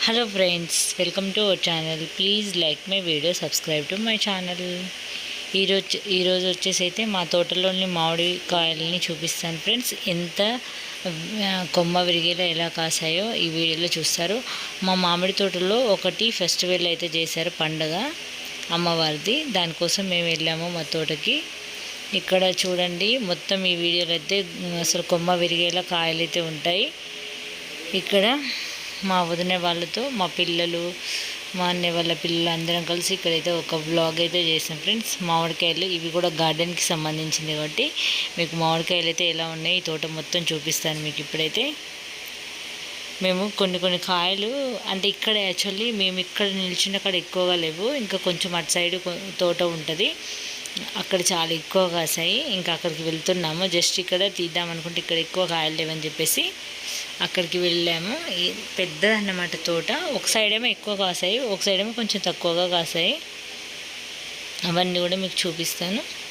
Hello friends welcome to our channel please like my video subscribe to my channel ఈరోజు ఈరోజు వచ్చేసి అయితే మా తోటలోని మామిడి కాయల్ని చూపిస్తాను ఫ్రెండ్స్ ఎంత కొమ్మ విరిగేలా ఎలా కాసాయో ఈ వీడియోలో చూస్తారు. మా మామిడి తోటలో ఒకటి ఫెస్టివల్ అయితే చేశారు పండగ అమ్మవారిది. దానికోసం మేము వెళ్ళాము మా తోటకి. ఇక్కడ చూడండి మొత్తం ఈ వీడియోలో అయితే అసలు కొమ్మ విరిగేలా కాయలు అయితే ఉంటాయి. ఇక్కడ మా వదిన వాళ్ళతో మా పిల్లలు మా అన్నయ్య వాళ్ళ పిల్లలు అందరం కలిసి ఇక్కడైతే ఒక బ్లాగ్ అయితే చేసాం ఫ్రెండ్స్ మామిడికాయలు ఇవి కూడా గార్డెన్కి సంబంధించింది కాబట్టి మీకు మామిడికాయలు అయితే ఎలా ఉన్నాయి ఈ తోట మొత్తం చూపిస్తాను మీకు ఇప్పుడైతే. మేము కొన్ని కొన్ని కాయలు అంటే ఇక్కడ యాక్చువల్లీ మేము ఇక్కడ నిల్చున్న కాడ ఎక్కువగా లేవు ఇంకా కొంచెం అటు సైడ్ తోట ఉంటుంది. అక్కడ చాలా ఎక్కువ కాసాయి. ఇంకా అక్కడికి వెళ్తున్నాము. జస్ట్ ఇక్కడ తీద్దాం అనుకుంటే ఇక్కడ ఎక్కువ కాయలు లేవని చెప్పేసి అక్కడికి వెళ్ళాము. పెద్దదన్నమాట పెద్ద అన్నమాట తోట. ఒక సైడ్ ఏమో ఎక్కువ కాసాయి. ఒక సైడ్ ఏమో కొంచెం తక్కువగా కాసాయి. అవన్నీ కూడా మీకు చూపిస్తాను.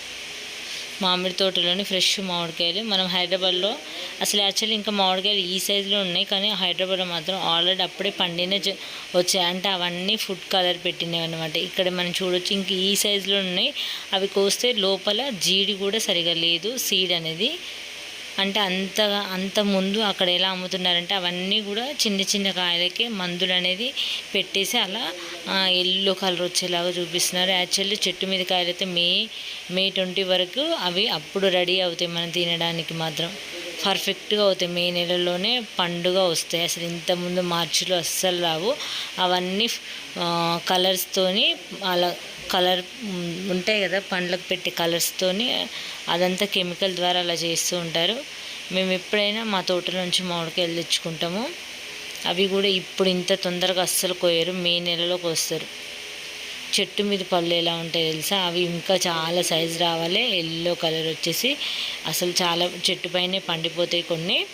మామిడి తోటలోని ఫ్రెష్ మామిడికాయలు. మనం హైదరాబాద్లో అసలు యాక్చువల్లీ ఇంకా మామిడికాయలు ఈ సైజులో ఉన్నాయి కానీ హైదరాబాద్లో మాత్రం ఆల్రెడీ అప్పుడే పండిన జ- వచ్చాయి అంటే అవన్నీ ఫుడ్ కలర్ పెట్టినవి అనమాట ఇక్కడ మనం చూడొచ్చు ఇంక ఈ సైజులో ఉన్నాయి. అవి కోస్తే లోపల జీడి కూడా సరిగా లేదు సీడ్ అనేది. అంటే అంతగా అంత ముందు అక్కడ ఎలా అమ్ముతున్నారంటే అవన్నీ కూడా చిన్న చిన్న కాయలకే మందులు అనేది పెట్టేసి అలా ఎల్లో కలర్ వచ్చేలాగా చూపిస్తున్నారు. యాక్చువల్లీ చెట్టు మీద కాయలైతే మే మే ట్వంటీ వరకు అవి అప్పుడు రెడీ అవుతాయి మనం తినడానికి మాత్రం. పర్ఫెక్ట్గా అవుతాయి. మే నెలలోనే పండుగ వస్తాయి. అసలు ఇంతకుముందు మార్చిలో అస్సలు రావు. అవన్నీ కలర్స్తోని అలా కలర్ ఉంటాయి కదా పండ్లకు పెట్టే కలర్స్తోని అదంతా కెమికల్ ద్వారా అలా చేస్తూ ఉంటారు. మేము ఎప్పుడైనా మా తోట నుంచి మామిడికాయలు తెచ్చుకుంటాము. అవి కూడా ఇప్పుడు ఇంత తొందరగా అస్సలు కోయరు. మే నెలలో కోస్తారు చెట్టు మీద పళ్ళు ఎలా ఉంటాయి తెలుసా? అవి ఇంకా చాలా సైజు రావాలి. ఎల్లో కలర్ వచ్చేసి అసలు చాలా చెట్టు పైనే పండిపోతాయి కొన్ని.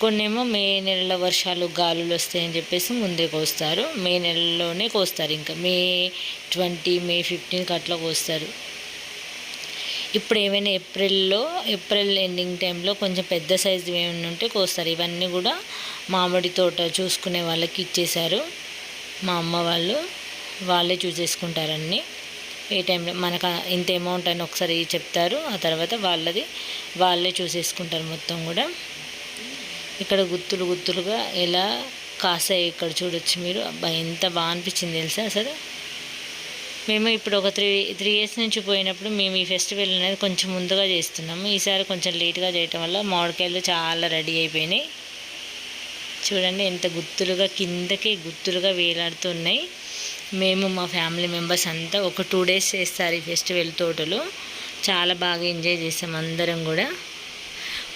కొన్ని ఏమో మే నెలలో వర్షాలు గాలులు వస్తాయని చెప్పేసి ముందే కోస్తారు. మే నెలలోనే కోస్తారు ఇంకా. మే ట్వంటీ మే ఫిఫ్టీన్కి అట్లా కోస్తారు. ఇప్పుడు ఏమైనా ఏప్రిల్లో ఏప్రిల్ ఎండింగ్ టైంలో కొంచెం పెద్ద సైజు ఏమైనా ఉంటే కోస్తారు. ఇవన్నీ కూడా మామిడి తోట చూసుకునే వాళ్ళకి ఇచ్చేశారు మా అమ్మ వాళ్ళు. వాళ్ళే చూసేసుకుంటారన్నీ ఏ టైంలో మనకు ఇంత అమౌంట్ అని ఒకసారి చెప్తారు ఆ తర్వాత వాళ్ళది వాళ్ళే చూసేసుకుంటారు మొత్తం కూడా. ఇక్కడ గుత్తులు గుత్తులుగా ఎలా కాసాయి ఇక్కడ చూడొచ్చు మీరు. ఎంత బాగా అనిపించింది తెలుసా అసలు? మేము ఇప్పుడు ఒక త్రీ త్రీ ఇయర్స్ నుంచి పోయినప్పుడు మేము ఈ ఫెస్టివల్ అనేది కొంచెం ముందుగా చేస్తున్నాము. ఈసారి కొంచెం లేట్గా చేయటం వల్ల మామిడికాయలు చాలా రెడీ అయిపోయినాయి. చూడండి ఎంత గుత్తులుగా కిందకి గుత్తులుగా వేలాడుతున్నాయి. మేము మా ఫ్యామిలీ మెంబర్స్ అంతా ఒక టూ డేస్ చేస్తారు ఈ ఫెస్టివల్ తోటలు. చాలా బాగా ఎంజాయ్ చేసాం అందరం కూడా.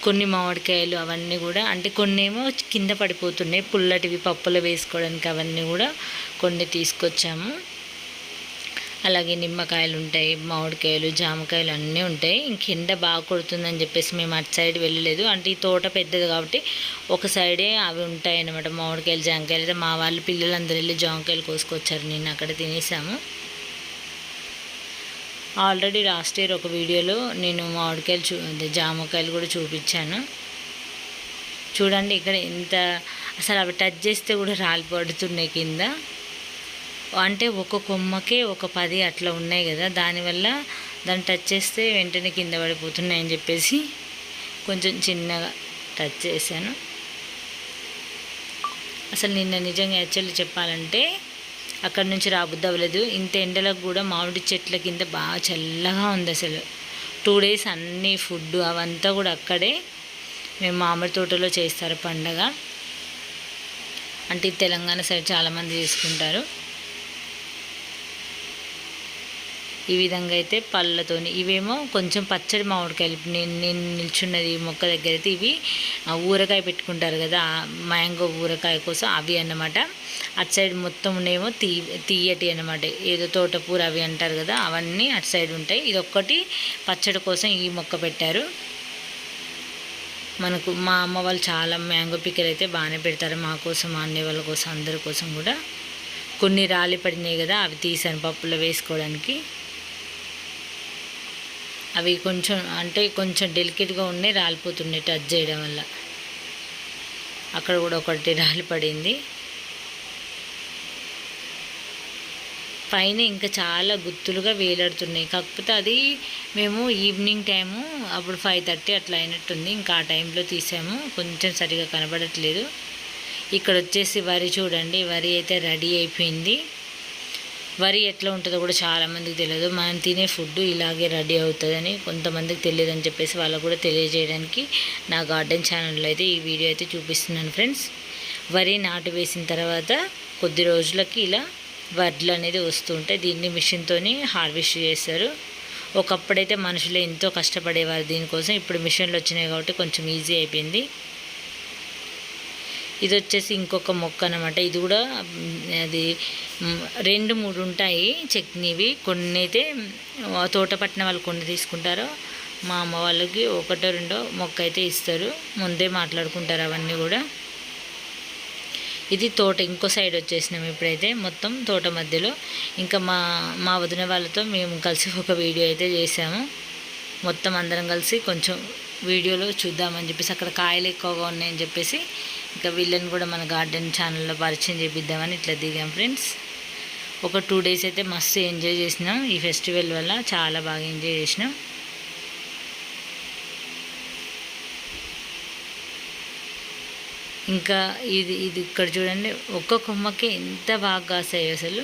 కొన్ని మామిడికాయలు అవన్నీ కూడా అంటే కొన్ని ఏమో కింద పడిపోతున్నాయి పుల్లటివి పప్పులో వేసుకోవడానికి అవన్నీ కూడా కొన్ని తీసుకొచ్చాము. అలాగే నిమ్మకాయలు ఉంటాయి మామిడికాయలు జామకాయలు అన్నీ ఉంటాయి. ఇంకెండ బాగా కొడుతుందని చెప్పేసి మేము అటు సైడ్ వెళ్ళలేదు. అంటే ఈ తోట పెద్దది కాబట్టి ఒక సైడే అవి ఉంటాయి అన్నమాట. మామిడికాయలు జామకాయలు. అయితే మా వాళ్ళు పిల్లలందరూ వెళ్ళి జామకాయలు కోసుకొచ్చారు. నేను అక్కడ తినేసాము. ఆల్రెడీ లాస్ట్ ఇయర్ ఒక వీడియోలో నేను మామిడికాయలు చూ జామకాయలు కూడా చూపించాను. చూడండి ఇక్కడ ఎంత అసలు అవి టచ్ చేస్తే కూడా రాలిపడుతున్నాయి కింద. అంటే ఒక కొమ్మకే ఒక పది అట్లా ఉన్నాయి కదా దానివల్ల దాన్ని టచ్ చేస్తే వెంటనే కింద పడిపోతున్నాయి అని చెప్పేసి కొంచెం చిన్నగా టచ్ చేశాను. అసలు నిన్న నిజంగా యాక్చువల్లీ చెప్పాలంటే అక్కడ నుంచి రాబుద్ది అవ్వలేదు ఇంత ఎండలకు కూడా మామిడి చెట్ల కింద బాగా చల్లగా ఉంది అసలు. టూ డేస్ అన్ని ఫుడ్ అవంతా కూడా అక్కడే. మేము మామిడి తోటలో చేస్తారు పండగ. అంటే తెలంగాణ సైడ్ చాలామంది చేసుకుంటారు. ఈ విధంగా అయితే పళ్ళతోని. ఇవేమో కొంచెం పచ్చడి మామిడికాయలు. నేను నేను నిల్చున్నది ఈ మొక్క దగ్గర అయితే ఇవి ఊరకాయ పెట్టుకుంటారు కదా మ్యాంగో ఊరకాయ కోసం అవి అన్నమాట. అటు సైడ్ మొత్తం ఉండేమో తీ తీయటి అన్నమాట. ఏదో తోటకూర అవి అంటారు కదా అవన్నీ అటు సైడ్ ఉంటాయి. ఇది ఒక్కటి పచ్చడి కోసం ఈ మొక్క పెట్టారు. మనకు మా అమ్మ వాళ్ళు చాలా మ్యాంగో పిక్కలు అయితే బాగానే పెడతారు మా కోసం మా అన్నయ్య వాళ్ళ కోసం అందరి కోసం కూడా. కొన్ని రాలి పడినాయి కదా అవి తీసాను పప్పులో వేసుకోవడానికి. అవి కొంచెం అంటే కొంచెం డెలికేట్గా ఉన్నాయి రాలిపోతున్నాయి టచ్ చేయడం వల్ల. అక్కడ కూడా ఒకటి రాలి పడింది. పైన ఇంకా చాలా గుత్తులుగా వేలాడుతున్నాయి. కాకపోతే అది మేము ఈవినింగ్ టైము అప్పుడు ఫైవ్ థర్టీ అట్లా అయినట్టుంది. ఇంకా ఆ టైంలో తీసాము. కొంచెం సరిగా కనబడట్లేదు. ఇక్కడ వచ్చేసి వరి చూడండి. వరి అయితే రెడీ అయిపోయింది. వరి ఎట్లా ఉంటుందో కూడా చాలామందికి తెలియదు. మనం తినే ఫుడ్ ఇలాగే రెడీ అవుతుందని కొంతమందికి తెలియదు అని చెప్పేసి వాళ్ళకు కూడా తెలియజేయడానికి నా గార్డెన్ ఛానల్లో అయితే ఈ వీడియో అయితే చూపిస్తున్నాను ఫ్రెండ్స్. వరి నాటు వేసిన తర్వాత కొద్ది రోజులకి ఇలా వడ్లు అనేది వస్తుంటాయి దీన్ని మిషన్తో హార్వెస్ట్ చేస్తారు. ఒకప్పుడైతే మనుషులు ఎంతో కష్టపడేవారు దీనికోసం. ఇప్పుడు మిషన్లు వచ్చినాయి కాబట్టి కొంచెం ఈజీ అయిపోయింది. ఇది వచ్చేసి ఇంకొక మొక్క అనమాట ఇది కూడా అది రెండు మూడు ఉంటాయి చట్నీవి. కొన్ని అయితే తోట పట్టిన వాళ్ళు కొన్ని తీసుకుంటారు మా అమ్మ వాళ్ళకి ఒకటో రెండో మొక్క అయితే ఇస్తారు. ముందే మాట్లాడుకుంటారు అవన్నీ కూడా. ఇది తోట ఇంకో సైడ్ వచ్చేసినాం ఇప్పుడైతే. మొత్తం తోట మధ్యలో. ఇంకా మా మా వదిన వాళ్ళతో మేము కలిసి ఒక వీడియో అయితే చేసాము మొత్తం అందరం కలిసి కొంచెం వీడియోలో చూద్దామని చెప్పేసి అక్కడ కాయలు ఎక్కువగా ఉన్నాయని చెప్పేసి ఇంకా వీళ్ళని కూడా మన గార్డెన్ ఛానల్లో పరిచయం చేపిద్దామని ఇట్లా దిగాం ఫ్రెండ్స్. ఒక టూ డేస్ అయితే మస్తు ఎంజాయ్ చేసినాం. ఈ ఫెస్టివల్ వల్ల చాలా బాగా ఎంజాయ్ చేసినాం. ఇంకా ఇది ఇది ఇక్కడ చూడండి. ఒక్క కొమ్మకి ఎంత బాగా కాసాయి అసలు.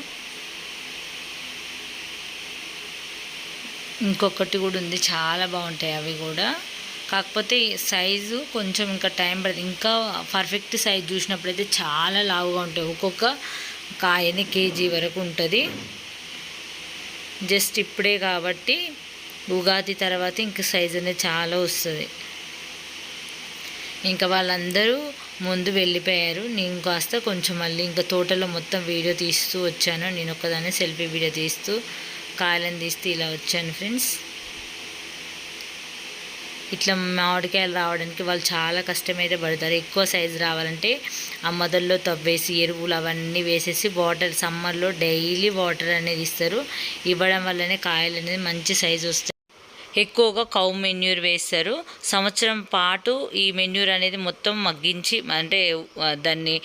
ఇంకొకటి కూడా ఉంది. చాలా బాగుంటాయి అవి కూడా. కాకపోతే సైజు కొంచెం ఇంకా టైం పడుతుంది ఇంకా పర్ఫెక్ట్ సైజ్ చూసినప్పుడైతే చాలా లావుగా ఉంటాయి. ఒక్కొక్క కాయని కేజీ వరకు ఉంటుంది. జస్ట్ ఇప్పుడే కాబట్టి ఉగాది తర్వాత ఇంక సైజు అనేది చాలా వస్తుంది. ఇంకా వాళ్ళందరూ ముందు వెళ్ళిపోయారు. నేను కాస్త కొంచెం మళ్ళీ ఇంకా తోటలో మొత్తం వీడియో తీస్తూ వచ్చాను. నేను ఒక్కదాన్ని సెల్ఫీ వీడియో తీస్తూ కాయలను తీస్తూ ఇలా వచ్చాను ఫ్రెండ్స్. ఇట్లా మామిడికాయలు రావడానికి వాళ్ళు చాలా కష్టమైతే పడతారు. ఎక్కువ సైజు రావాలంటే ఆ మొదల్లో తవ్వేసి ఎరువులు అవన్నీ వేసేసి వాటర్ సమ్మర్లో డైలీ వాటర్ అనేది ఇస్తారు. ఇవ్వడం వల్లనే కాయలు అనేది మంచి సైజు వస్తాయి. ఎక్కువగా కౌ మెన్యూర్ వేస్తారు. సంవత్సరం పాటు ఈ మెన్యూర్ అనేది మొత్తం మగ్గించి అంటే దాన్ని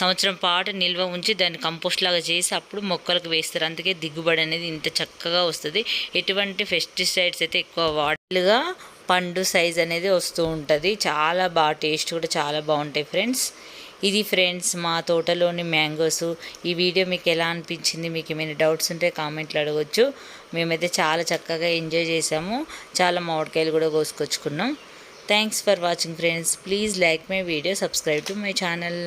సంవత్సరం పాటు నిల్వ ఉంచి దాన్ని కంపోస్ట్ లాగా చేసి అప్పుడు మొక్కలకు వేస్తారు. అందుకే దిగుబడి అనేది ఇంత చక్కగా వస్తుంది. ఎటువంటి పెస్టిసైడ్స్ అయితే ఎక్కువ వాడలుగా పండు సైజ్ అనేది వస్తూ ఉంటుంది. చాలా బాగా టేస్ట్ కూడా చాలా బాగుంటాయి ఫ్రెండ్స్. ఇది ఫ్రెండ్స్ మా తోటలోని మ్యాంగోస్. ఈ వీడియో మీకు ఎలా అనిపించింది? మీకు ఏమైనా డౌట్స్ ఉంటే కామెంట్లు అడగచ్చు. మేమైతే చాలా చక్కగా ఎంజాయ్ చేసాము. చాలా మామిడికాయలు కూడా కోసుకొచ్చుకున్నాం. Thanks for watching friends. Please like my video subscribe to my channel.